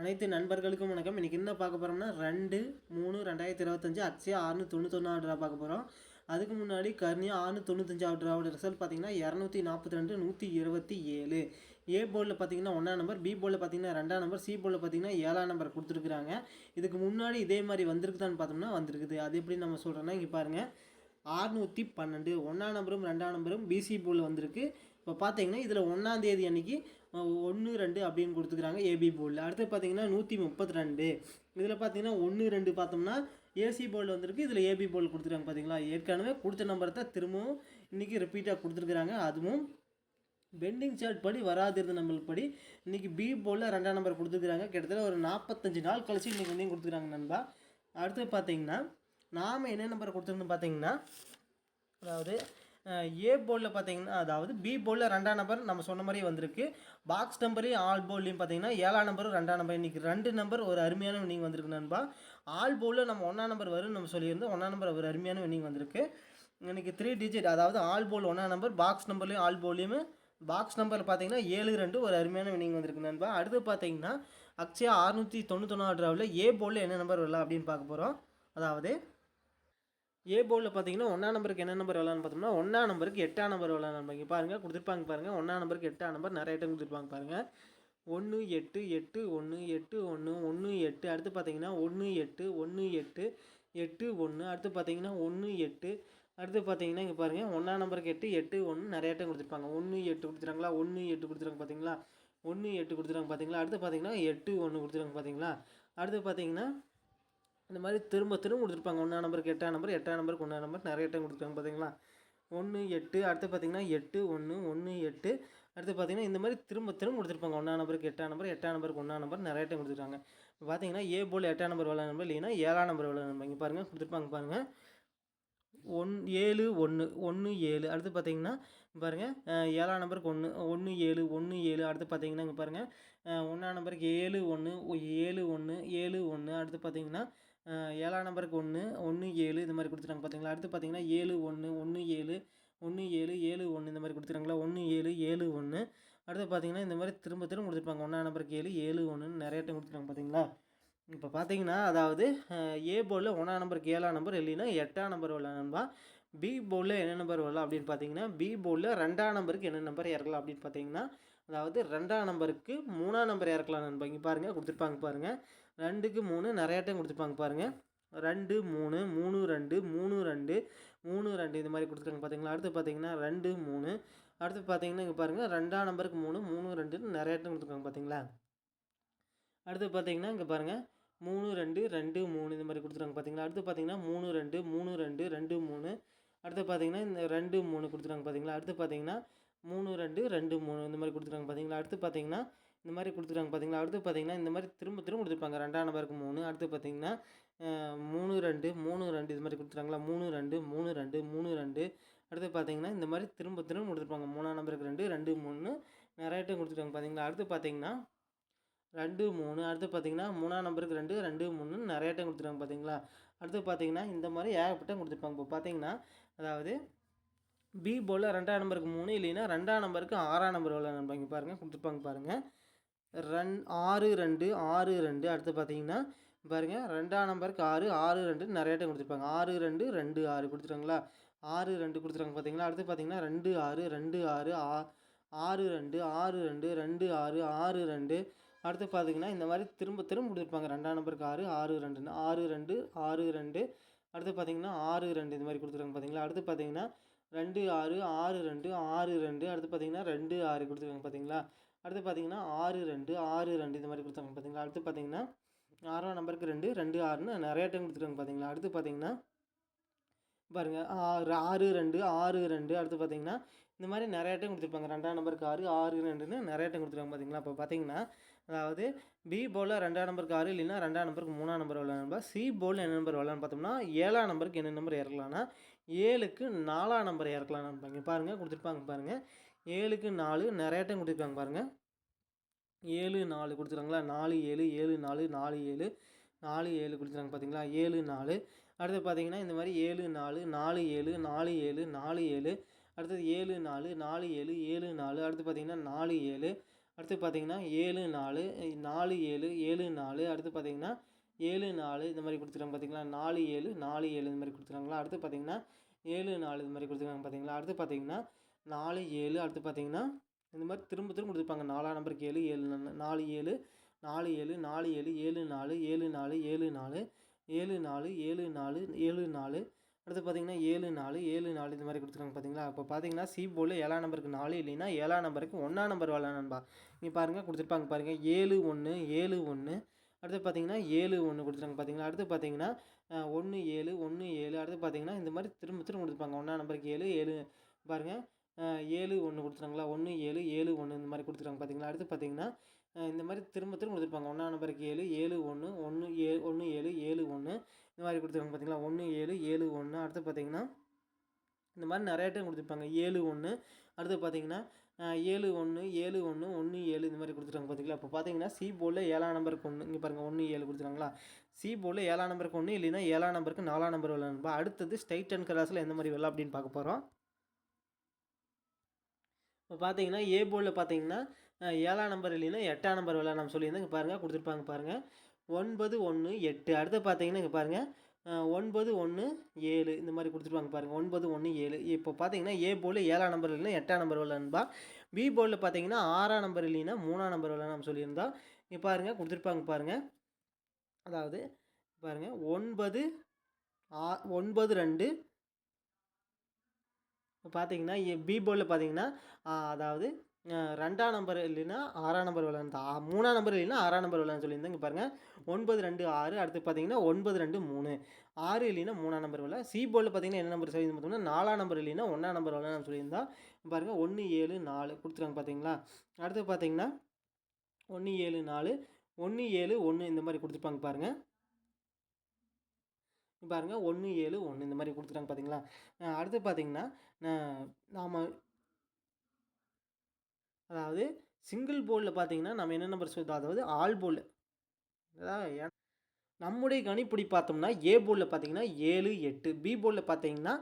அனைத்து நண்பர்களுக்கும் வணக்கம். இன்றைக்கி என்ன பார்க்க போகிறோம்னா ரெண்டு மூணு ரெண்டாயிரத்தி இருபத்தஞ்சு அக்ஷய ஆறுநூற்றி தொண்ணூத்தொன்னாவது ட்ரா பார்க்க போகிறோம் அதுக்கு முன்னாடி கர்னியா ஆறுநூற்றி தொண்ணூத்தஞ்சாவது ட்ராவோட ரிசல்ட் பார்த்தீங்கன்னா இரநூத்தி நாற்பத்தி ரெண்டு நூற்றி இருபத்தி ஏழு. ஏ போர்டில் பார்த்தீங்கன்னா ஒன்றாம் நம்பர் பி போர்டில் பார்த்தீங்கன்னா ரெண்டாம் நம்பர் சி போர்டில் பார்த்தீங்கன்னா ஏழாம் நம்பர் கொடுத்துருக்குறாங்க. இதுக்கு முன்னாடி இதே மாதிரி வந்திருக்குதான்னு பார்த்தோம்னா வந்திருக்குது. அது எப்படி நம்ம சொல்கிறோன்னா இங்கே பாருங்கள் ஆறுநூற்றி பன்னெண்டு ஒன்றாம் நம்பரும் ரெண்டாம் நம்பரும் பிசி போர்டில் வந்திருக்கு. இப்போ பார்த்தீங்கன்னா இதில் ஒன்றாம் தேதி ஒன்று ரெண்டு அப்படின்னு கொடுத்துக்கிறாங்க ஏபி போர்டில் அடுத்து பார்த்தீங்கன்னா நூற்றி முப்பத்தி ரெண்டு இதில் பார்த்தீங்கன்னா ஒன்று ரெண்டு பார்த்தோம்னா ஏசி போர்டில் வந்திருக்கு. இதில் ஏபி போல் கொடுத்துருக்காங்க பார்த்தீங்களா? ஏற்கனவே கொடுத்த நம்பரை தான் திரும்பவும் இன்றைக்கி ரிப்பீட்டாக கொடுத்துருக்குறாங்க. அதுவும் பெண்டிங் சார்ட் படி வராதிருந்த நம்மளுக்கு படி இன்றைக்கி பி போலில் ரெண்டாம் நம்பர் கொடுத்துருக்குறாங்க. கிட்டத்தட்ட ஒரு நாற்பத்தஞ்சு நாள் கழிச்சு இன்றைக்கி வந்து கொடுத்துருக்காங்க நண்பா. அடுத்து பார்த்தீங்கன்னா நாம் என்ன நம்பர் கொடுத்துருந்தோம் பார்த்தீங்கன்னா அதாவது ஏ போர்டில் பார்த்தீங்கன்னா அதாவது பி போர்டில் ரெண்டாம் நம்பர் நம்ம சொன்ன மாதிரி வந்திருக்கு. பாக்ஸ் நம்பரையும் ஆல் போல்லையும் பார்த்தீங்கன்னா ஏழாம் நம்பரும் ரெண்டாம் நம்பர் இன்றைக்கி ரெண்டு நம்பர் ஒரு அருமையான வினிங் வந்திருக்கு நண்பா. ஆல் போலில் நம்ம ஒன்றாம் நம்பர் வரும்னு நம்ம சொல்லியிருந்தோம். ஒன்றாம் நம்பர் ஒரு அருமையான வினிங் வந்திருக்கு. இன்றைக்கி த்ரீ டிஜிட் அதாவது ஆல் போல் ஒன்றாம் நம்பர் பாக்ஸ் நம்பர்லேயும் ஆல் போர்ட்லேயும் பாக்ஸ் நம்பர் பார்த்தீங்கன்னா ஏழு ரெண்டு ஒரு அருமையான வினிங் வந்திருக்கு நண்பா. அடுத்து பார்த்தீங்கன்னா அக்ஷயா அறுநூற்றி தொண்ணூத்தொன்னாவது ட்ராவில் ஏ போர்டில் என்ன நம்பர் வரலாம் அப்படின்னு பார்க்க போகிறோம் அதாவது ஏ போர்டில் பார்த்தீங்கன்னா ஒன்றா நம்பருக்கு என்ன நம்பர் வரலான்னு பார்த்தோம்னா ஒன்றா நம்பருக்கு எட்டாம் நம்பர் வரலாம் பாருங்கள் கொடுத்துருப்பாங்க பாருங்கள் ஒன்றா நம்பருக்கு எட்டாம் நம்பர் நிறைய டைம் கொடுத்துருப்பாங்க பாருங்கள் ஒன்று எட்டு எட்டு ஒன்று எட்டு ஒன்று ஒன்று எட்டு. அடுத்து பார்த்தீங்கன்னா ஒன்று எட்டு ஒன்று எட்டு எட்டு ஒன்று அடுத்து பார்த்தீங்கன்னா ஒன்று எட்டு. அடுத்து பார்த்தீங்கன்னா இங்கே பாருங்கள் ஒன்றா நம்பருக்கு எட்டு எட்டு ஒன்று நிறைய டைம் கொடுத்துருப்பாங்க. ஒன்று எட்டு கொடுத்துருக்காங்களா? ஒன்று எட்டு கொடுத்துருவாங்க பார்த்தீங்களா ஒன்று எட்டு கொடுத்துருவாங்க பார்த்தீங்களா அடுத்து பார்த்தீங்கன்னா எட்டு ஒன்று கொடுத்துருவாங்க பார்த்தீங்களா அடுத்து பார்த்தீங்கன்னா இந்த மாதிரி திரும்ப திரும்ப கொடுத்துருப்பாங்க. ஒன்றா நம்பருக்கு எட்டாம் நம்பர் எட்டாம் நம்பருக்கு ஒன்றா நம்பர் நிறைய டைம் கொடுத்துருக்காங்க பார்த்தீங்களா ஒன்று எட்டு அடுத்து பார்த்தீங்கன்னா எட்டு ஒன்று ஒன்று எட்டு. அடுத்து பார்த்தீங்கன்னா இந்த மாதிரி திரும்ப திரும்ப கொடுத்துருப்பாங்க. ஒன்றா நம்பருக்கு எட்டாம் நம்பர் எட்டாம் நம்பருக்கு ஒன்றா நம்பர் நிறைய டைம் கொடுத்துருக்காங்க. பார்த்தீங்கன்னா ஏ போல் எட்டாம் நம்பர் வேலை நம்பர் இல்லைன்னா ஏழாம் நம்பர் வேலை நம்பர். இங்கே பாருங்கள் கொடுத்துருப்பாங்க பாருங்கள் ஒன் ஏழு ஒன்று ஒன்று ஏழு. அடுத்து பார்த்தீங்கன்னா பாருங்கள் ஏழாம் நம்பருக்கு ஒன்று ஒன்று ஏழு ஒன்று ஏழு அடுத்து பார்த்தீங்கன்னா இங்கே பாருங்கள் ஒன்றாம் நம்பருக்கு ஏழு ஒன்று ஏழு ஒன்று ஏழு ஒன்று அடுத்து பார்த்தீங்கன்னா ஏழாம் நம்பருக்கு ஒன்று ஒன்று ஏழு இந்த மாதிரி கொடுத்துருக்காங்க பார்த்தீங்களா அடுத்து பார்த்தீங்கன்னா ஏழு ஒன்று ஒன்று ஏழு ஒன்று ஏழு ஏழு ஒன்று இந்த மாதிரி கொடுத்துருக்காங்களா ஒன்று ஏழு ஏழு ஒன்று அடுத்து பார்த்தீங்கன்னா இந்த மாதிரி திரும்ப திரும்ப கொடுத்துருப்பாங்க ஒன்றாம் நம்பருக்கு ஏழு ஏழு ஒன்றுன்னு நிறைய டைம் கொடுத்துருக்காங்க பார்த்தீங்களா இப்போ பார்த்தீங்கன்னா அதாவது ஏ போர்டில் ஒன்றாம் நம்பருக்கு ஏழாம் நம்பர் இல்லைன்னா எட்டாம் நம்பர் உள்ள நண்பா பி போர்டில் என்ன நம்பர் வரலாம் அப்படின்னு பார்த்தீங்கன்னா பி போர்டில் ரெண்டாம் நம்பருக்கு என்ன நம்பர் இறக்கலாம் அப்படின்னு பார்த்தீங்கன்னா அதாவது ரெண்டாம் நம்பருக்கு மூணாம் நம்பர் இறக்கலாம் நண்பா. இங்கே பாருங்கள் கொடுத்துருப்பாங்க பாருங்கள் ரெண்டுக்கு மூணு நிறையா டைம் கொடுத்துருப்பாங்க பாருங்கள் ரெண்டு மூணு மூணு ரெண்டு மூணு ரெண்டு மூணு ரெண்டு இந்த மாதிரி கொடுத்துருக்காங்க பார்த்தீங்களா அடுத்து பார்த்தீங்கன்னா ரெண்டு மூணு. அடுத்து பார்த்தீங்கன்னா இங்கே பாருங்கள் ரெண்டாம் நம்பருக்கு மூணு மூணு ரெண்டுன்னு நிறையா டைம் கொடுத்துருக்காங்க பார்த்தீங்களா அடுத்து பார்த்தீங்கன்னா இங்கே பாருங்கள் மூணு ரெண்டு ரெண்டு மூணு இந்த மாதிரி கொடுத்துருக்காங்க பார்த்தீங்களா அடுத்து பார்த்தீங்கன்னா மூணு ரெண்டு மூணு ரெண்டு ரெண்டு மூணு அடுத்து பார்த்தீங்கன்னா இந்த ரெண்டு மூணு கொடுத்துருக்காங்க பார்த்தீங்களா? அடுத்து பார்த்தீங்கன்னா மூணு ரெண்டு ரெண்டு மூணு இந்த மாதிரி கொடுத்துருக்காங்க பார்த்தீங்களா? அடுத்து பார்த்தீங்கன்னா இந்த மாதிரி கொடுத்துருக்காங்க பார்த்தீங்களா? அடுத்து பார்த்தீங்கன்னா இந்த மாதிரி திரும்ப திரும்ப கொடுத்துருப்பாங்க. ரெண்டாம் நம்பருக்கு மூணு அடுத்து பார்த்தீங்கன்னா மூணு ரெண்டு மூணு ரெண்டு இது மாதிரி கொடுத்துருக்காங்களா மூணு ரெண்டு மூணு ரெண்டு மூணு ரெண்டு. அடுத்து பார்த்தீங்கன்னா இந்த மாதிரி திரும்ப திரும்ப கொடுத்துருப்பாங்க. மூணாம் நம்பருக்கு ரெண்டு ரெண்டு மூணு நிறைய டைம் கொடுத்துருக்காங்க பார்த்தீங்களா? அடுத்து பார்த்தீங்கன்னா ரெண்டு மூணு. அடுத்து பார்த்தீங்கன்னா மூணாம் நம்பருக்கு ரெண்டு ரெண்டு மூணு நிறைய டைம் கொடுத்துருக்காங்க பார்த்தீங்களா? அடுத்து பார்த்தீங்கன்னா இந்த மாதிரி ஏகப்பட்ட கொடுத்துருப்பாங்க. இப்போ பார்த்தீங்கன்னா அதாவது பி போல் ரெண்டாம் நம்பருக்கு மூணு இல்லைன்னா ரெண்டாம் நம்பருக்கு ஆறாம் நம்பர் எவ்வளோ நம்பர் இங்கே பாருங்கள் கொடுத்துருப்பாங்க பாருங்கள் ரன் ஆறு ரெண்டு ஆறு ரெண்டு. அடுத்து பார்த்தீங்கன்னா பாருங்கள் ரெண்டாம் நம்பருக்கு ஆறு ஆறு ரெண்டு நிறைய டைம் கொடுத்துருப்பாங்க. ஆறு ரெண்டு ரெண்டு ஆறு கொடுத்துருக்காங்களா? ஆறு ரெண்டு கொடுத்துருக்காங்க பார்த்தீங்களா? அடுத்து பார்த்தீங்கன்னா ரெண்டு ஆறு ரெண்டு ஆறு ஆ ஆறு ரெண்டு ஆறு ரெண்டு ரெண்டு ஆறு ஆறு ரெண்டு அடுத்து பார்த்தீங்கன்னா இந்த மாதிரி திரும்ப திரும்ப கொடுத்துருப்பாங்க. ரெண்டாம் நம்பருக்கு ஆறு ஆறு ரெண்டுன்னு ஆறு ரெண்டு ஆறு ரெண்டு. அடுத்து பார்த்தீங்கன்னா ஆறு ரெண்டு இந்த மாதிரி கொடுத்துருக்காங்க பார்த்தீங்களா அடுத்து பார்த்தீங்கன்னா ரெண்டு ஆறு ஆறு ரெண்டு ஆறு ரெண்டு. அடுத்து பார்த்தீங்கன்னா ரெண்டு ஆறு கொடுத்துருக்காங்க பார்த்தீங்களா அடுத்து பார்த்தீங்கன்னா ஆறு ரெண்டு ஆறு ரெண்டு இந்த மாதிரி கொடுத்தாங்க பார்த்தீங்களா அடுத்து பார்த்தீங்கன்னா ஆறாம் நம்பருக்கு ரெண்டு ரெண்டு ஆறுன்னு நிறைய டைம் கொடுத்துருக்காங்க பார்த்தீங்களா அடுத்து பார்த்தீங்கன்னா பாருங்கள் ஆறு ஆறு ரெண்டு ஆறு ரெண்டு. அடுத்து பார்த்தீங்கன்னா இந்த மாதிரி நிறையா டைம் கொடுத்துருப்பாங்க. ரெண்டாம் நம்பருக்கு ஆறு ஆறு ரெண்டுன்னு நிறைய டைம் கொடுத்துருக்காங்க பார்த்தீங்களா இப்போ பார்த்தீங்கன்னா அதாவது பி போலில் ரெண்டாம் நம்பருக்கு ஆறு இல்லைன்னா ரெண்டாம் நம்பருக்கு மூணாம் நம்பர் வரலாம் நம்பர் சி போலில் என்ன நம்பர் வரலான்னு பார்த்தோம்னா ஏழாம் நம்பருக்கு என்ன நம்பர் இறக்கலாம்னா ஏழுக்கு நாலாம் நம்பர் இறக்கலாம் நம்பர் பாருங்கள் கொடுத்துருப்பாங்க பாருங்கள் ஏழுக்கு நாலு நிறைய டைம் கொடுத்துருக்காங்க பாருங்கள் ஏழு நாலு கொடுத்துருக்காங்களா? நாலு ஏழு ஏழு நாலு நாலு ஏழு. நாலு ஏழு கொடுத்துருக்காங்க பார்த்தீங்களா? ஏழு நாலு. அடுத்து பார்த்தீங்கன்னா இந்த மாதிரி ஏழு நாலு நாலு ஏழு நாலு ஏழு நாலு ஏழு. அடுத்தது ஏழு நாலு நாலு ஏழு ஏழு நாலு. அடுத்து பார்த்தீங்கன்னா நாலு ஏழு. அடுத்து பார்த்தீங்கன்னா ஏழு நாலு நாலு ஏழு ஏழு நாலு. அடுத்து பார்த்தீங்கன்னா ஏழு நாலு இந்த மாதிரி கொடுத்துருக்காங்க பார்த்தீங்களா? நாலு ஏழு நாலு ஏழு இந்த மாதிரி கொடுத்துருக்காங்களா? அடுத்து பார்த்தீங்கன்னா ஏழு நாலு இது மாதிரி கொடுத்துருக்காங்க பார்த்திங்களா? அடுத்து பார்த்தீங்கன்னா நாலு ஏழு அடுத்து பார்த்தீங்கன்னா இந்த மாதிரி திரும்ப திரும்ப கொடுத்துருப்பாங்க. நாலாம் நம்பருக்கு ஏழு ஏழு நாலு ஏழு நாலு ஏழு நாலு ஏழு ஏழு நாலு ஏழு நாலு ஏழு நாலு ஏழு நாலு ஏழு நாலு ஏழு நாலு அடுத்து பார்த்தீங்கன்னா ஏழு நாலு ஏழு நாலு இந்த மாதிரி கொடுத்துருக்காங்க பார்த்தீங்களா? அப்போ பார்த்தீங்கன்னா சி போல் ஏழாம் நம்பருக்கு நாலு இல்லைன்னா ஏழாம் நம்பருக்கு ஒன்றாம் நம்பர் வரலாம் நண்பா. இங்கே பாருங்கள் கொடுத்துருப்பாங்க பாருங்கள் ஏழு ஒன்று ஏழு ஒன்று அடுத்து பார்த்தீங்கன்னா ஏழு ஒன்று கொடுத்துருக்காங்க பார்த்தீங்களா? அடுத்து பார்த்தீங்கன்னா ஒன்று ஏழு ஒன்று ஏழு. அடுத்து பார்த்தீங்கன்னா இந்த மாதிரி திரும்ப திரும்ப கொடுத்துருப்பாங்க. ஒன்றாம் நம்பருக்கு ஏழு ஏழு. பாருங்கள் ஏழு ஒன்று கொடுத்துருக்காங்களா? ஒன்று ஏழு ஏழு ஒன்று இந்த மாதிரி கொடுத்துருக்காங்க பார்த்தீங்களா? அடுத்து பார்த்தீங்கன்னா இந்த மாதிரி திரும்ப திரும்ப கொடுத்துருப்பாங்க. ஒன்றாம் நம்பருக்கு ஏழு ஏழு ஒன்று ஒன்று ஏ ஒன்று ஏழு ஏழு ஒன்று இந்த மாதிரி கொடுத்துருக்காங்க பார்த்தீங்களா ஒன்று ஏழு ஏழு ஒன்று அடுத்து பார்த்தீங்கன்னா இந்த மாதிரி நிறைய டைம் கொடுத்துருப்பாங்க. ஏழு ஒன்று அடுத்து பார்த்தீங்கன்னா ஏழு ஒன்று ஏழு ஒன்று ஒன்று ஏழு இந்த மாதிரி கொடுத்துருக்காங்க பார்த்தீங்களா இப்போ பார்த்தீங்கன்னா சி போர்டில் ஏழாம் நம்பருக்கு ஒன்று இங்கே பாருங்கள் ஒன்று ஏழு கொடுத்துருக்காங்களா? சி போர்டில் ஏழாம் நம்பருக்கு ஒன்று இல்லைன்னா ஏழாம் நம்பருக்கு நாலாம் நம்பர் விளாட்ணும்பா அடுத்தது ஸ்டைட் அண்ட் கிராஸில் எந்த மாதிரி விளாட் அப்படின்னு பார்க்க போகிறோம் இப்போ பார்த்தீங்கன்னா ஏ போர்டில் பார்த்தீங்கன்னா ஏழாம் நம்பர் இல்லைன்னா எட்டாம் நம்பர் விளாட் நம்ம இங்கே பாருங்கள் கொடுத்துருப்பாங்க பாருங்கள் ஒன்பது ஒன்று எட்டு. அடுத்து பார்த்தீங்கன்னா இங்கே பாருங்கள் ஒன்பது ஒன்று ஏழு. இந்த மாதிரி கொடுத்துருப்பாங்க பாருங்கள் ஒன்பது ஒன்று ஏழு. இப்போ பார்த்தீங்கன்னா ஏ போர்டில் ஏழாம் நம்பர் இல்லைன்னா எட்டாம் நம்பர் விளாட்ணும்பா பி போர்டில் பார்த்தீங்கன்னா ஆறாம் நம்பர் இல்லைன்னா மூணாம் நம்பர் விளாட் நம்ம சொல்லியிருந்தோம் இங்கே பாருங்கள் கொடுத்துருப்பாங்க பாருங்கள் அதாவது பாருங்கள் ஒன்பது ஆ ஒன்பது ரெண்டு. இப்போ பார்த்தீங்கன்னா பி போர்டில் பார்த்தீங்கன்னா அதாவது ரெண்டாம் நம்பர் இல்லைன்னா ஆறாம் நம்பர் விளையாண்டு மூணாம் நம்பர் இல்லைன்னா ஆறாம் நம்பர் விளையாண்டு சொல்லியிருந்தேன். இங்கே பாருங்கள் ஒன்பது ரெண்டு ஆறு அடுத்து பார்த்தீங்கன்னா ஒன்பது ரெண்டு மூணு. ஆறு இல்லைன்னா மூணாம் நம்பர் விளையா சி போர்டில் பார்த்தீங்கன்னா என்ன நம்பர் சொல்லி பார்த்தோம்னா நாலாம் நம்பர் இல்லைன்னா ஒன்றாம் நம்பர் விளையாண்டு சொல்லியிருந்தா. பாருங்கள் ஒன்று ஏழு நாலு கொடுத்துருக்காங்க பார்த்தீங்களா? அடுத்து பார்த்தீங்கன்னா ஒன்று ஏழு நாலு ஒன்று ஏழு ஒன்று இந்த மாதிரி கொடுத்துருப்பாங்க பாருங்கள் பாருங்கள் ஒன்று ஏழு ஒன்று இந்த மாதிரி கொடுத்துட்டாங்க பார்த்தீங்களா? அடுத்து பார்த்தீங்கன்னா நாம் அதாவது சிங்கிள் போலில் பார்த்தீங்கன்னா நம்ம என்ன நம்பர் சொல்லுவோம் அதாவது ஆல் போல் அதாவது நம்முடைய கணிப்படி பார்த்தோம்னா ஏ போர்டில் பார்த்தீங்கன்னா ஏழு எட்டு. பி போர்டில் பார்த்தீங்கன்னா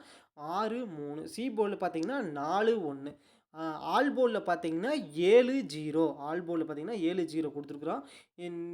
ஆறு மூணு. சி போர்டில் பார்த்தீங்கன்னா நாலு ஒன்று ஆல் போர்டில் பார்த்தீங்கன்னா ஏழு ஜீரோ ஆல் போர்டில் பார்த்தீங்கன்னா ஏழு ஜீரோ கொடுத்துருக்குறோம்.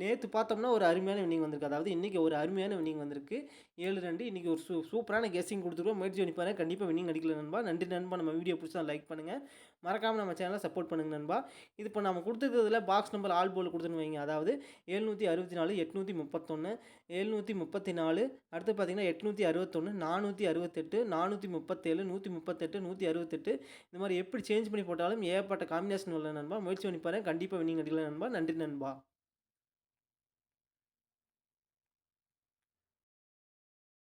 நேற்று பார்த்தோம்னா ஒரு அருமையான வினிங் வந்திருக்கு. அதாவது இன்றைக்கி ஒரு அருமையான வினிங் வந்திருக்கு. ஏழு ரெண்டு. இன்றைக்கி ஒரு சூ சூப்பரான கெஸ்ஸிங் கொடுத்துருக்கோம். முயற்சி பண்ணி கண்டிப்பாக வினிங் அடிக்கல நண்பா. நன்றி நண்பா. நம்ம வீடியோ பிடிச்சா லைக் பண்ணுங்கள் மறக்காமல் நம்ம சேனலை சப்போர்ட் பண்ணுங்க நண்பா. இது இப்போ நம்ம கொடுத்துருக்கிறதுல பாக்ஸ் நம்பர் ஆல் போல் கொடுத்துன்னு வைங்க. அதாவது எழுநூற்றி அறுபத்தி நாலு எட்நூற்றி முப்பத்தொன்று எழுநூற்றி முப்பத்தி நாலு அடுத்து பார்த்தீங்கன்னா எட்நூற்றி அறுபத்தொன்று நானூற்றி அறுபத்தெட்டு நானூற்றி முப்பத்தேழு நூற்றி முப்பத்தெட்டு நூற்றி அறுபத்தெட்டு. இந்த மாதிரி எப்படி சேஞ்ச் பண்ணி போட்டாலும் ஏகப்பட்ட காம்பினேஷன் உள்ள நண்பா. முயற்சி பண்ணிப்பாரு கண்டிப்பாக வினிங் அடிக்கல நண்பா. நன்றி நண்பா.